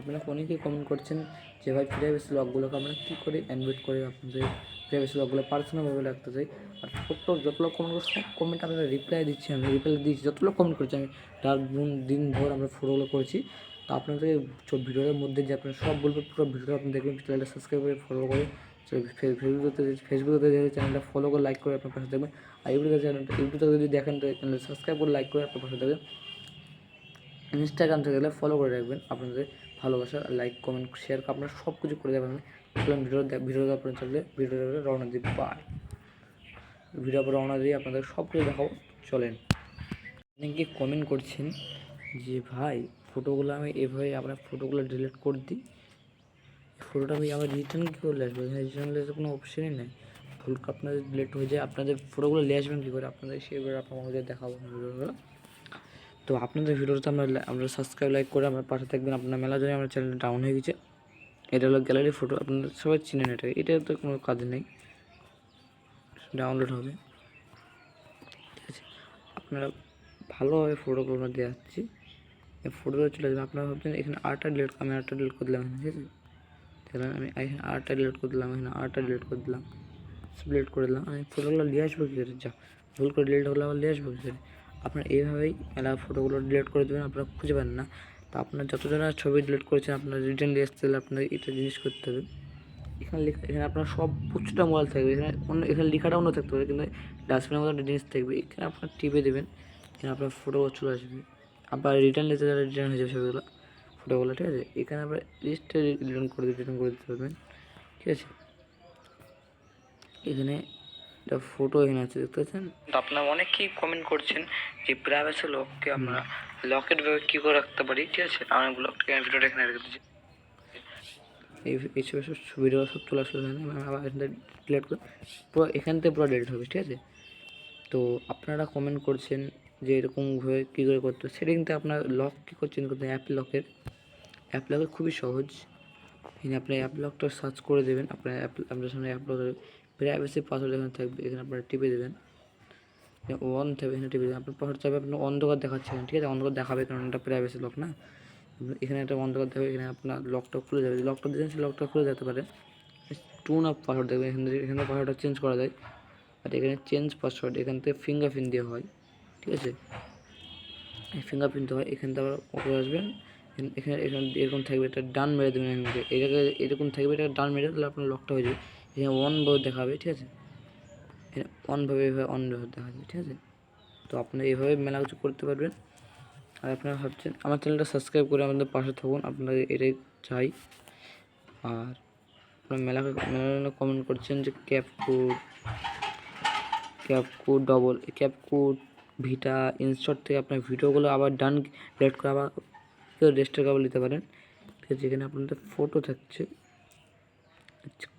আপনারা অনেকেই কমেন্ট করছেন যে, ভাই প্রাইভেসি লকগুলোকে আমরা কী করে অ্যানভয়েড করে আপনাদের? প্রাইভেসি লকগুলো পার্সোনালভাবে রাখতে চাই। আর ছোট্ট যত লোক কমেন্ট করে সব কমেন্ট আমরা রিপ্লাই দিচ্ছি আমি রিপ্লাই দিচ্ছি। যত লোক কমেন্ট করছি আমি রাত দিন দিন ভোর আমরা ফটোগুলো করেছি। তো আপনাদের ভিডিওর মধ্যে যে আপনারা সব বলব, পুরো ভিডিও আপনি দেখবেন চ্যানেলটা সাবস্ক্রাইব করে ফলো করে ফেসবুকে ফেসবুকে চ্যানেলটা ফলো করে লাইক করে আপনার পাশে দেখবেন আর ইউটিউবে চ্যানেলটা ইউটিউবে যদি দেখেন, তো চ্যানেলটা সাবস্ক্রাইব করে লাইক করে আপনার পাশে দেখবেন ইনস্টাগ্রাম থেকে ফলো করে রাখবেন আপনাদের ভালোবাসা লাইক কমেন্ট শেয়ার আপনারা সব কিছু করে দেবেন। চলুন ভিডিও ভিডিও আপনার চললে ভিডিওটা রওনা দিই। বাই ভিডিও রওনা দিয়ে আপনাদের সব কিছু দেখাবো। চলেন। অনেকে কমেন্ট করছেন যে, ভাই ফটোগুলো আমি এভাবে আপনার ফটোগুলো ডিলিট করে দিই? ফটোটা আমি আবার রিটার্ন কী করে আসব? রিটার্ন লেসে কোনো অপশানই নেই। ভুল আপনাদের ডিলিট হয়ে যায়। আপনাদের ফটোগুলো নিয়ে আসবেন কী করে? আপনাদের সেভাবে আপনাদের দেখাবো ভিডিওগুলো। তো আপনাদের ভিডিওটা আমরা আমরা সাবস্ক্রাইব লাইক করে আমার পাশে থাকবেন। আপনার মেলা জন্য আমার চ্যানেল ডাউন হয়ে গেছে। এটা হলো গ্যালারি ফটো আপনারা সবাই চিনেন এটা। এটা তো কোনো কাজ নেই। ডাউনলোড হবে। ঠিক আছে। আপনারা ভালোভাবে ফটোগুলো দিয়ে এই ফটোগুলো চলে যাবে আপনারা ভাবছেন এখানে আর্টটা ডিলিট আমি আর্টটা ডিলিট করে দিলাম ঠিক আছে? দেখলাম আমি এখানে আর্টটা ডিলিট করে দিলাম, এখানে আর্টটা ডিলিট করে দিলাম। ডিলিট করে দিলাম। আমি ফটোগুলো নিয়ে আসব কী করে? যা, ভুল করে ডিলিট হলে আবার নিয়ে আসব কী আপনার এইভাবেই এলা ফটোগুলো ডিলিট করে দেবেন, আপনারা খুঁজে পান না। তো আপনার যতজনা ছবি ডিলিট করেছেন, আপনার রিটার্ন দিয়ে আসতে আপনার এটা জিনিস করতে হবে। এখানে লেখা, এখানে আপনার সব প্রচুরটা মোবাইল থাকবে। এখানে অন্য, এখানে লেখাটা অন্য থাকতে পারে, কিন্তু ডাস্টবিনের মতো একটা জিনিস থাকবে। এখানে আপনার টিপে দেবেন, এখানে আপনার ফটো চলে আসবে। আবার রিটার্ন নিতে যারা রিটার্ন হয়ে যাবে সেগুলো ফটোগুলো ঠিক আছে? এখানে আপনার লিস্টে রিটার্ন করে দিতে রিটার্ন করে দিতে পারবেন, ঠিক আছে? এখানে ফটো এখানে আছে দেখতে পাচ্ছেন? তো আপনারা অনেকেই কমেন্ট করছেন যে প্রাইভেসি লককে আমরা লকেট ভাবে কী করে রাখতে পারি ঠিক আছে? আমি ব্লগটাকে আমি ভিডিওটা এখানে রেখে দিচ্ছি। এই এইসব সব ভিডিও সব চলে আসলে এখানে আবার এখান থেকে ডিলিট করে পুরো এখান থেকে পুরো ডিলিট হবে ঠিক আছে? তো আপনারা কমেন্ট করছেন যে এরকমভাবে কী করে করতে সেটা কিন্তু আপনার লক কী করছেন করতে অ্যাপ লকের অ্যাপ লকের খুবই সহজ। এখানে আপনি অ্যাপ লকটা সার্চ করে দেবেন। আপনার অ্যাপ আপনার সামনে অ্যাপ লক প্রাইভেসি পাসওয়ার্ড এখানে থাকবে, এখানে আপনারা টিপে দেবেন। অন থাকবে, এখানে টিপে দেবেন। আপনার পাসওয়ার্ড চাইবে আপনার অন্ধকার দেখাচ্ছে ঠিক আছে? অন্ধকার দেখাবে কারণ এটা প্রাইভেসি লক না। এখানে একটা অন্ধকার দেখাবে, এখানে আপনার লকটা খুলে যাবে। লকটা দিয়েছেন সেই লকটা খুলে যেতে পারে। টুন আপ পাসওয়ার্ড দেখবেন, এখানে এখানে পাসওয়ার্ডটা চেঞ্জ করা যায়। আর এখানে চেঞ্জ পাসওয়ার্ড এখান থেকে ফিঙ্গারপ্রিন্ট দেওয়া হয়, ঠিক আছে? ফিঙ্গারপ্রিন্ট হয়, এখান থেকে আবার ওপরে আসবেন। এখানে- এখানে এরকম থাকবে একটা ডান মেরে দেবেন এখানে এটাকে, এরকম থাকবে এটা ডান মেরে তাহলে আপনার লকটা হয়ে যাবে। এখানে অন ভাবে দেখাবে, ঠিক আছে? অন ভাবে এভাবে অন ভাবে দেখা যাবে ঠিক আছে? তো আপনারা এইভাবে মেলা কিছু করতে পারবেন। আর আপনারা ভাবছেন, আমার চ্যানেলটা সাবস্ক্রাইব করে আমাদের পাশে থাকুন, আপনাদের এটাই চাই। আর আপনারা মেলা মেলা কমেন্ট করছেন যে cap code cap code double cap code Vita ইনস্টট থেকে আপনার ভিডিওগুলো আবার ডান রেড করে আবার রেস্টের কাবল নিতে পারেন। ঠিক আছে, এখানে আপনাদের ফটো থাকছে।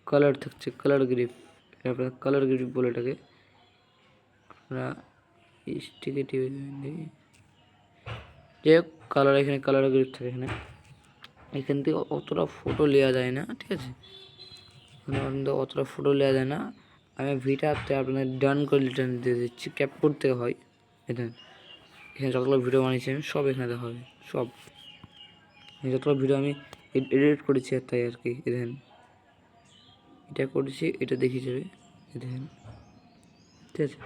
কালার থাকছে কালার গ্রিপ। আপনার কালার গ্রিপ বলে এটাকে। আপনারা স্টিকে টিভি যাই হোক, কালার এখানে, কালার গ্রিপ থাকে এখানে। এখান থেকে অতটা ফটো নেওয়া যায় না, ঠিক আছে? এখানে আমাদের অতটা ফটো নেওয়া যায় না। আমি ভিটাতে আপনাদের ডান করে রিটার্ন দিয়ে দিচ্ছি ক্যাপ করতে হয়। এটা এখানে যতগুলো ভিডিও বানিয়েছি আমি, সব এখানে দেখা হবে, সব। যতগুলো ভিডিও আমি এডিট করেছি, তাই আর কি, এ দেখেন। এটা করছি, এটা দেখিয়ে যাবে। দেখেন। ঠিক আছে?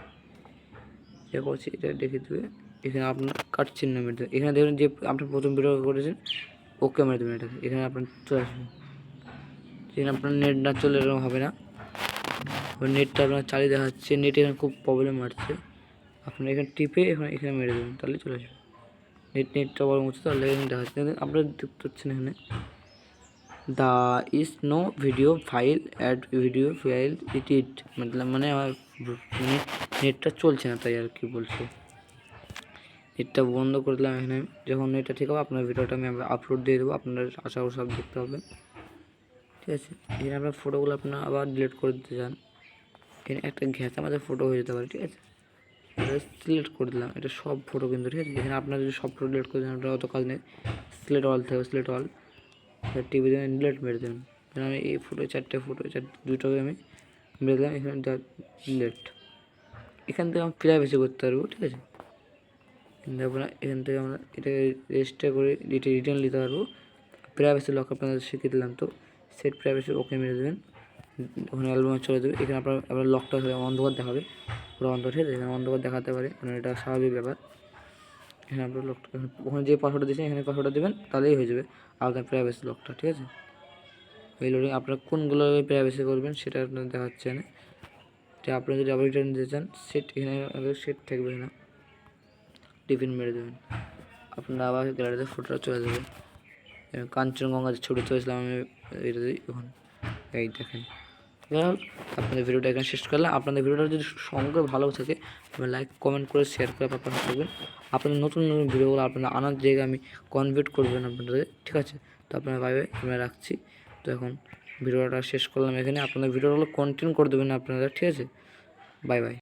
এটা করছি, এটা দেখে দেবে। এখানে আপনার কাট চিহ্ন মেরে দেবে। এখানে দেখবেন যে আপনি প্রথম ভিডিও করেছেন ওকে মেরে দেবেন এটাকে। এখানে আপনার চলে আসবে। এখানে আপনার নেট না চলে এরকম হবে না। নেটটা আপনার চালিয়ে দেখাচ্ছে। নেট এখানে খুব প্রবলেম আসছে আপনার এখানে টিপে এখানে এখানে মেরে দেবেন, তাহলে চলে আসবে। নেট নেটটা বড় মতো তাহলে এখানে দেখাচ্ছে। আপনারা দেখতে পাচ্ছেন এখানে। There is no video file add video file it it মতলব মানে নেটটা চলছে না তাই আর কি বলছে। নেটটা বন্ধ করে দিলাম এখানে। যখন নেটটা ঠিক হবে, আপনার ভিডিওটা আমি আপলোড দিয়ে দেবো, আপনারা আশা করি সব দেখতে পাবেন ঠিক আছে? এখানে আপনার ফটোগুলো আপনার আবার ডিলিট করে দিতে চান। এখানে একটা ঘেঁচা মাঝে ফটো হয়ে যেতে পারে, ঠিক আছে? সিলেক্ট করে দিলাম, এটা সব ফটো কিন্তু, ঠিক আছে? এখানে আপনার যদি সব ফটো ডিলিট করে দেন আপনার অত কাজ নেই। সিলেক্ট অল থাকবে সিলেক্ট অল টিভি দেবেন ডিলিট মেরে দেবেন আমি এই ফটো চারটে ফটো চার, দুটোকে আমি মেরে দিলাম, এখানে ডিলিট এখান থেকে আমি প্রাইভেসি করতে পারব, ঠিক আছে? কিন্তু আপনার এখান থেকে আমরা এটাকে রেজিস্টার করে এটা রিটার্ন নিতে পারব। প্রাইভেসি লক আপনাদের শিখিয়ে দিলাম তো। সেট প্রাইভেসি ওকে মেরে দেবেন। ওখানে অ্যালবামে চলে যাবে। এখানে আপনার আপনার লকটা অন্ধকার দেখাবে। পুরো অন্ধকার, ঠিক আছে? এখানে অন্ধকার দেখাতে পারে। কারণ এটা স্বাভাবিক ব্যাপার। এখানে আপনার লকটা ওখানে যে পাসওয়ার্ডটা দিয়েছেন, এখানে পাসওয়ার্ডটা দেবেন, তাহলেই হয়ে যাবে আপনার প্রাইভেসি লকটা ঠিক আছে? এই লোডিং আপনার কোনগুলো প্রাইভেসি করবেন সেটা আপনার দেখাচ্ছে না এটা আপনি যদি আবার রিটার্ন দিতে চান সেট এখানে সেট থাকবে না। টিফিন মেরে দেবেন। আপনার আবার গ্যালারিতে ফটোটা চলে যাবে। কাঞ্চনগঙ্গা যে ছবি চলেছিলাম আমি, এটা এখন এই দেখেন। আপনাদের ভিডিওটা এখানে শেষ করলাম। আপনাদের ভিডিওটা যদি সঙ্গে ভালো থাকে আপনি লাইক কমেন্ট করে শেয়ার করে আপনারা থাকবেন। আপনাদের নতুন নতুন ভিডিওগুলো আপনারা আনার জায়গায় আমি কনভিট করবেন আপনাদের, ঠিক আছে? তো আপনারা ভাবে, আমরা রাখছি। তো এখন ভিডিওটা শেষ করলাম এখানে। আপনাদের ভিডিওগুলো কন্টিনিউ করে দেবেন আপনারা, ঠিক আছে? Bye bye